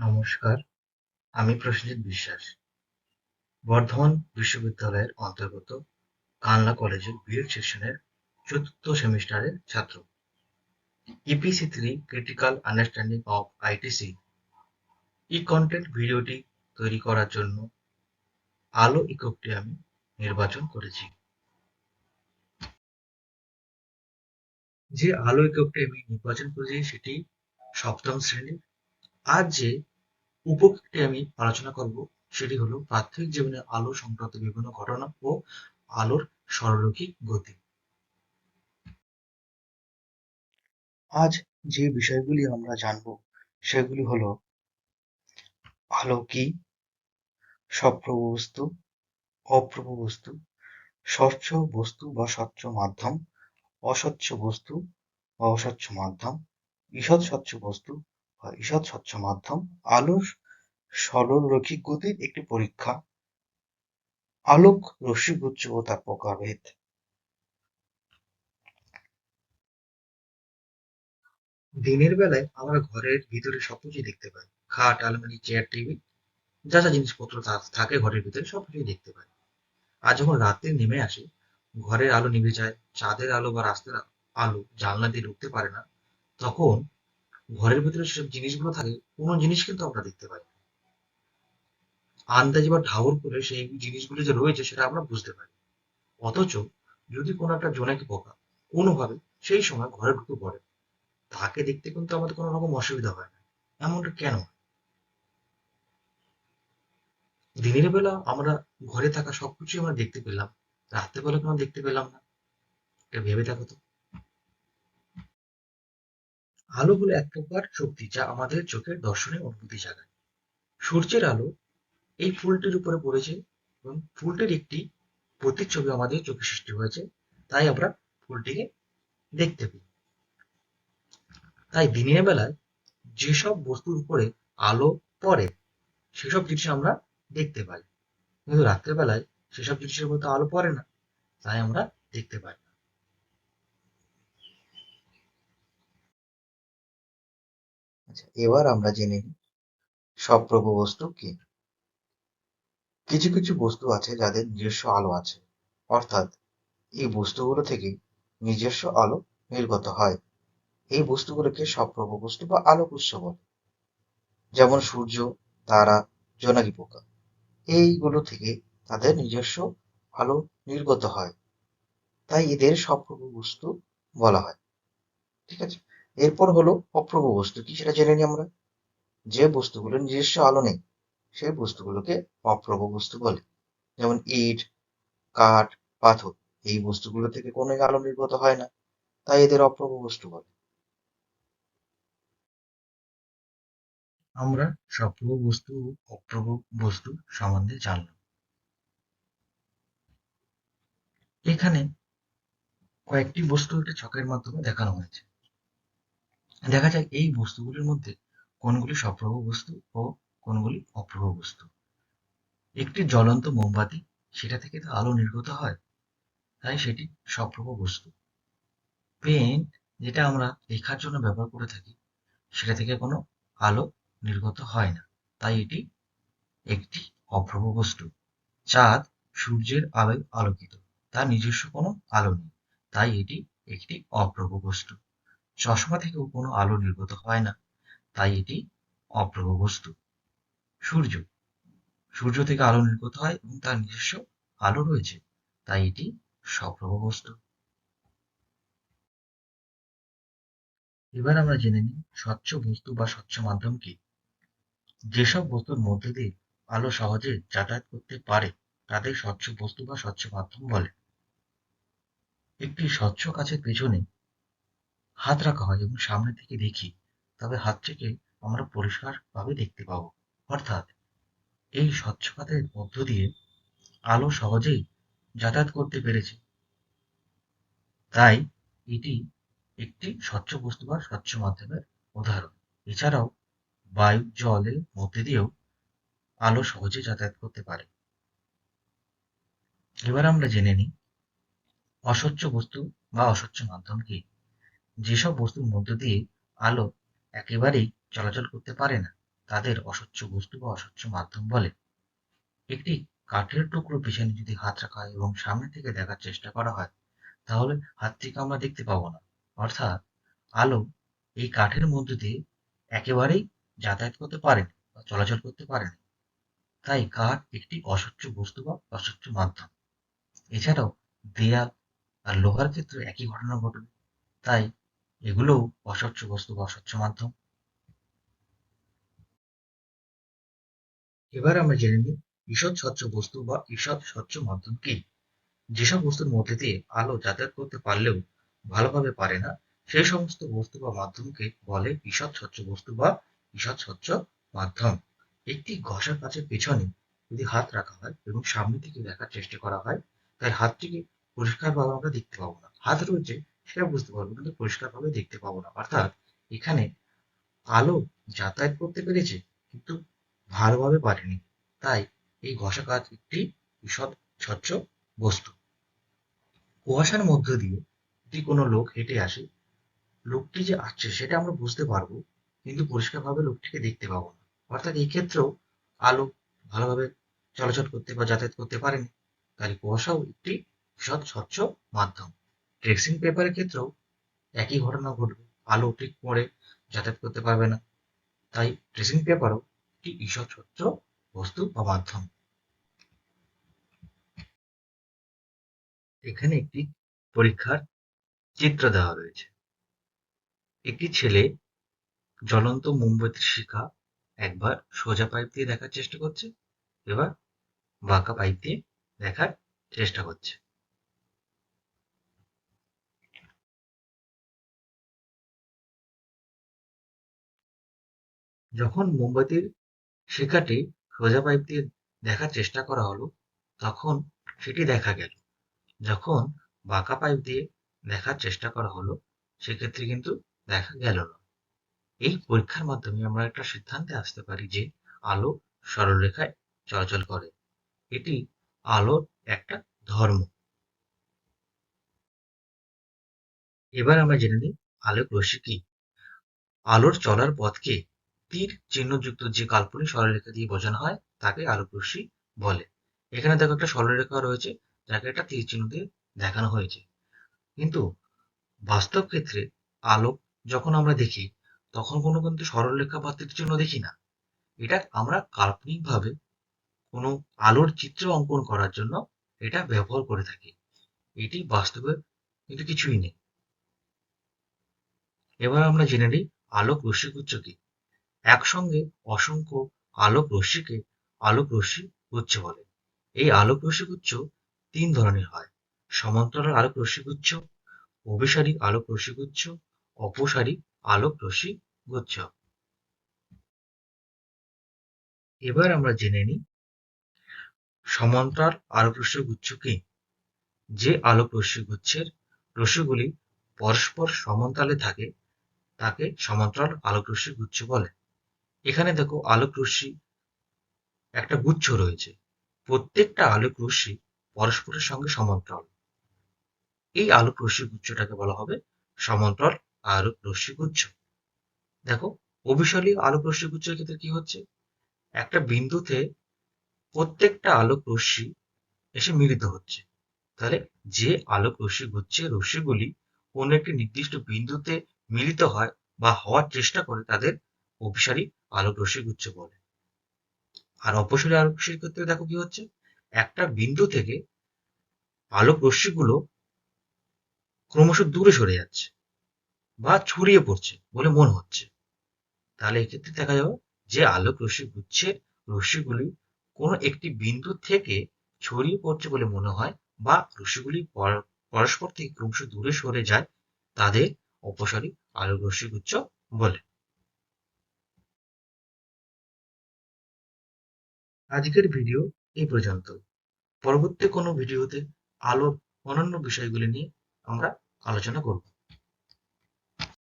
নমস্কার, আমি প্রসেনজিৎ বিশ্বাস, বর্ধমান বিশ্ববিদ্যালয়ের অন্তর্গত কানলা কলেজের বিএড সেশনের চতুর্থ সেমিস্টারের ছাত্র। EPC three critical understanding of ITC এই কন্টেন্ট ভিডিওটি তৈরি করার জন্য আলো ইকোপটি আমি নির্বাচন করেছি। যে আলো ইকোপটি আমি নির্বাচন করেছি, সেটি সপ্তম শ্রেণির। আজ যে উপকৃতি আমি আলোচনা করব সেটি হলো প্রাথমিক জীবনে আলো সংক্রান্ত বিভিন্ন ঘটনা ও আলোর সরলরৈখিক গতি। আজ যে বিষয়গুলি আমরা জানব সেগুলি হলো আলো কি, সপ্রভ বস্তু, অপ্রভ বস্তু, স্বচ্ছ বস্তু বা স্বচ্ছ মাধ্যম, অস্বচ্ছ বস্তু বা অস্বচ্ছ মাধ্যম, ঈষৎ স্বচ্ছ বস্তু বা ঈষৎ স্বচ্ছ মাধ্যম, আলোর সরল রৈখিক গতির একটি পরীক্ষা, আলোক রশ্মিগুচ্ছ ও তার প্রকারভেদ। দিনের বেলায় আমরা ঘরের ভিতরে সবকিছুই দেখতে পাই। খাট, আলমারি চেয়ার টেবিল যা যা জিনিসপত্র থাকে ঘরের ভিতরে সবকিছুই দেখতে পাই। আর যখন রাত্রি নেমে আসে, ঘরের আলো নিভে যায়, চাঁদের আলো বা রাস্তার আলো জানলা দিয়ে ঢুকতে পারে না, তখন ঘরের ভিতরে সেসব জিনিসগুলো থাকে, কোনো জিনিস কিন্তু আমরা দেখতে পাই আন্দাজি বা ঠাউর করে সেই জিনিসগুলো যে রয়েছে সেটা আমরা বুঝতে পারি। অথচ যদি কোনো একটা জোনাকি পোকা কোনোভাবে সেই সময় ঘরে ঢুকে পড়ে, তাকে দেখতে কিন্তু আমাদের কোনো রকম অসুবিধা হয় না। এমনটা কেন দিনের বেলা আমরা ঘরে থাকা সবকিছুই আমরা দেখতে পেলাম, রাত্রেবেলা কেন দেখতে পেলাম না। এটা ভেবে দেখো তো। আলো হলো এক প্রকার শক্তি যা আমাদের চোখের দর্শনে অনুভূতি জাগায়। সূর্যের আলো এই ফুলটির উপরে পড়েছে এবং ফুলটির একটি প্রতিচ্ছবি আমাদের চোখে সৃষ্টি হয়েছে। তাই আমরা ফুলটিকে দেখতে পাই। তাই দিনের বেলায় যেসব বস্তুর উপরে আলো পড়ে, সেসব জিনিস আমরা দেখতে পাই। কিন্তু রাত্রেবেলায় সেসব জিনিসের মধ্যে আলো পড়ে না। তাই আমরা দেখতে পাই না। আচ্ছা এবার আমরা জেনে নিই সপ্রভ বস্তু কি। কিছু কিছু বস্তু আছে যাদের নিজস্ব আলো আছে। অর্থাৎ এই বস্তুগুলো থেকে নিজস্ব আলো নির্গত হয়। এই বস্তুগুলোকে সপ্রভ বস্তু বা আলোক উৎস বলে। যেমন সূর্য, তারা, জোনাকি পোকা। এইগুলো থেকে তাদের নিজস্ব আলো নির্গত হয়। তাই এদের সপ্রভ বস্তু বলা হয়। ঠিক আছে? এরপর হলো অপ্রভ বস্তু কি সেটা জেনে নিই আমরা। যে বস্তুগুলো নিজস্ব আলো নেই, সেই বস্তুগুলোকে অপ্রভ বস্তু বলে। যেমন ইট, কাঠ, পাথর, এই বস্তুগুলো থেকে কোনো আলো নির্গত হয় না, তাই এদের অপ্রভ বস্তু বলে। আমরা সপ্রভ বস্তু ও অপ্রভ বস্তু সম্বন্ধে জানলাম। এখানে কয়েকটি বস্তু একটি ছকের মাধ্যমে দেখানো হয়েছে। দেখা যায় এই বস্তুগুলির মধ্যে কোনগুলি সপ্রভ বস্তু ও কোনগুলি অপ্রভ বস্তু। একটি জ্বলন্ত মোমবাতি, সেটা থেকে তো আলো নির্গত হয়, তাই সেটি সপ্রভ বস্তু। পেন যেটা আমরা লেখার জন্য ব্যবহার করে থাকি, সেটা থেকে কোনো আলো নির্গত হয় না, তাই এটি একটি অপ্রভ বস্তু। চাঁদ, সূর্যের আলোয় আলোকিত, তার নিজস্ব কোনো আলো নেই, তাই এটি একটি অপ্রভ বস্তু। চশমা থেকেও কোনো আলো নির্গত হয় না। তাই এটি অপ্রভ বস্তু। সূর্য। সূর্য থেকে আলো নির্গত হয় এবং তার নিজস্ব আলো রয়েছে। তাই এটি সপ্রভ বস্তু। এবার আমরা জেনে নিই স্বচ্ছ বস্তু বা স্বচ্ছ মাধ্যম কি। যেসব বস্তুর মধ্যে দিয়ে আলো সহজে যাতায়াত করতে পারে, তাদের স্বচ্ছ বস্তু বা স্বচ্ছ মাধ্যম বলে। একটি স্বচ্ছ কাছের পেছনে হাত রাখা হয় এবং সামনে থেকে দেখি, তবে হাতটিকে আমরা পরিষ্কারভাবে দেখতে পাবো। অর্থাৎ এই স্বচ্ছ খাতের মধ্য দিয়ে আলো সহজেই যাতায়াত করতে পেরেছে। তাই এটি একটি স্বচ্ছ বস্তু বা স্বচ্ছ মাধ্যমের উদাহরণ। এছাড়াও বায়ু জলের মধ্যে দিয়েও আলো সহজে যাতায়াত করতে পারে। এবার আমরা জেনে নিই, অস্বচ্ছ বস্তু বা অস্বচ্ছ মাধ্যম কি যেসব বস্তুর মধ্য দিয়ে আলো একেবারেই চলাচল করতে পারে না, তাদের অস্বচ্ছ বস্তু বা অস্বচ্ছ মাধ্যম বলে। একটি কাঠের টুকরো পিছনে যদি হাত রাখা হয় এবং সামনে থেকে দেখার চেষ্টা করা হয়, তাহলে হাতটিকে আমরা দেখতে পাবো না। অর্থাৎ আলো এই কাঠের মধ্য দিয়ে একেবারেই যাতায়াত করতে পারেনি বা চলাচল করতে পারেনি তাই কাঠ একটি অস্বচ্ছ বস্তু বা অস্বচ্ছ মাধ্যম। এছাড়াও দেয়াল আর লোহার ক্ষেত্রে একই ঘটনা ঘটবে। তাই এগুলোও অস্বচ্ছ বস্তু বা অস্বচ্ছ মাধ্যম। এবার আমরা জেনে নিই ঈষৎ স্বচ্ছ বস্তু বা ঈষৎ স্বচ্ছ মাধ্যম কি। যেসব বস্তুর মধ্যে দিয়ে আলো যাতায়াত করতে পারলেও ভালোভাবে পারে না, সেই সমস্ত বস্তু বা মাধ্যমকে বলে ঈষৎ স্বচ্ছ বস্তু বা ঈষৎ স্বচ্ছ মাধ্যম। একটি ঘষা কাচের পেছনে যদি হাত রাখা হয় এবং সামনে থেকে দেখার চেষ্টা করা হয় তাই হাতটিকে পরিষ্কারভাবে আমরা দেখতে পাবো না। হাত রয়েছে সেটা বুঝতে পারব, কিন্তু পরিষ্কারভাবে দেখতে পাবো না। অর্থাৎ এখানে আলো যাতায়াত করতে পেরেছে, কিন্তু ভালোভাবে পারেনি। তাই এই ঘষা কাচ একটি ঈষৎ স্বচ্ছ বস্তু। কুয়াশার মধ্য দিয়ে যদি কোনো লোক হেঁটে আসে, লোকটি যে আসছে সেটা আমরা বুঝতে পারব, কিন্তু পরিষ্কারভাবে লোকটিকে দেখতে পাবো না। অর্থাৎ এই ক্ষেত্রেও আলো ভালোভাবে চলাচল করতে বা যাতায়াত করতে পারেনি। তাই কুয়াশাও একটি ঈষৎ স্বচ্ছ মাধ্যম। ট্রেসিং পেপারের ক্ষেত্রেও একই ঘটনা ঘটবে। আলো ঠিক করে যাতায়াত করতে পারবে না। তাই ট্রেসিং পেপারও একটি ঈষৎ স্বচ্ছ বস্তু বা মাধ্যম। এখানে একটি পরীক্ষার চিত্র দেওয়া রয়েছে। একটি ছেলে জ্বলন্ত মোমবাতির শিখা একবার সোজা পাইপ দিয়ে দেখার চেষ্টা করছে, এবার বাঁকা পাইপ দিয়ে দেখার চেষ্টা করছে। যখন মোমবাতির শিখাটি সোজা পাইপ দিয়ে দেখার চেষ্টা করা হলো, তখন সেটি দেখা গেল। যখন বাঁকা পাইপ দিয়ে দেখার চেষ্টা করা হলো, সেক্ষেত্রে কিন্তু দেখা গেল না। এই পরীক্ষার মাধ্যমে আমরা একটা সিদ্ধান্তে আসতে পারি যে আলো সরলরেখায় চলাচল করে। এটি আলোর একটা ধর্ম। এবার আমরা জেনে নিই আলোক রশ্মি কি। আলোর চলার পথকে তীর চিহ্নযুক্ত যে কাল্পনিক সরলরেখা দিয়ে বোঝানো হয়, তাকে আলোক রশ্মি বলে। এখানে দেখো একটা সরলরেখা রয়েছে, যাকে একটা তীর চিহ্ন দিয়ে দেখানো হয়েছে। কিন্তু বাস্তব ক্ষেত্রে আলোক যখন আমরা দেখি, তখন কোনো কিন্তু সরলরেখা বা তীর চিহ্ন দেখি না। এটা আমরা কাল্পনিকভাবে কোনো আলোর চিত্র অঙ্কন করার জন্য এটা ব্যবহার করে থাকি। এটি বাস্তবে কিন্তু কিছুই নেই। এবার আমরা জেনে নিই আলোক রশ্মিগুচ্ছ কি। একসঙ্গে অসংখ্য আলোক রশ্মিকে আলোক রশ্মি গুচ্ছ বলে। এই আলোক রশ্মিগুচ্ছ তিন ধরনের হয়। সমান্তরাল আলোক রশ্মিগুচ্ছ অভিসারী আলোক রশ্মিগুচ্ছ অপসারী আলোক রশ্মি গুচ্ছ। এবার আমরা জেনে নিই সমান্তরাল আলোক রশ্মি গুচ্ছ কি। যে আলোক রশ্মি গুচ্ছের রশ্মিগুলি পরস্পর সমান্তরালে থাকে, তাকে সমান্তরাল আলোক রশ্মি গুচ্ছ বলে। এখানে দেখো আলোক রশ্মি একটা গুচ্ছ রয়েছে। প্রত্যেকটা আলোক রশ্মি পরস্পরের সঙ্গে সমান্তরাল। এই আলোক রশ্মি গুচ্ছটাকে বলা হবে সমান্তরাল আলোক রশ্মি গুচ্ছ। দেখো অভিশালী আলোক রশ্মি গুচ্ছের ক্ষেত্রে কি হচ্ছে? একটা বিন্দুতে প্রত্যেকটা আলোক রশ্মি এসে মিলিত হচ্ছে। তাহলে যে আলোক রশ্মি গুচ্ছে রশ্মিগুলি কোনো একটি নির্দিষ্ট বিন্দুতে মিলিত হয় বা হওয়ার চেষ্টা করে, তাদের অভিসারী আলোক রশ্মি গুচ্ছ বলে। আর অপসারী আলোক রশ্মির ক্ষেত্রে দেখো কি হচ্ছে? একটা বিন্দু থেকে আলোক রশ্মিগুলো ক্রমশ দূরে সরে যাচ্ছে বা ছড়িয়ে পড়ছে বলে মনে হচ্ছে। তাহলে এক্ষেত্রে দেখা যাবে যে আলোক রশ্মি গুচ্ছের রশ্মিগুলি কোনো একটি বিন্দু থেকে ছড়িয়ে পড়ছে বলে মনে হয় বা রশ্মিগুলি পরস্পর থেকে ক্রমশ দূরে সরে যায় তাদের অপসারী আলোক রশ্মিগুচ্ছ বলে। আজকের ভিডিও এই পর্যন্ত। পরবর্তী কোনো ভিডিওতে আলোর অন্যান্য বিষয়গুলি নিয়ে আমরা আলোচনা করব।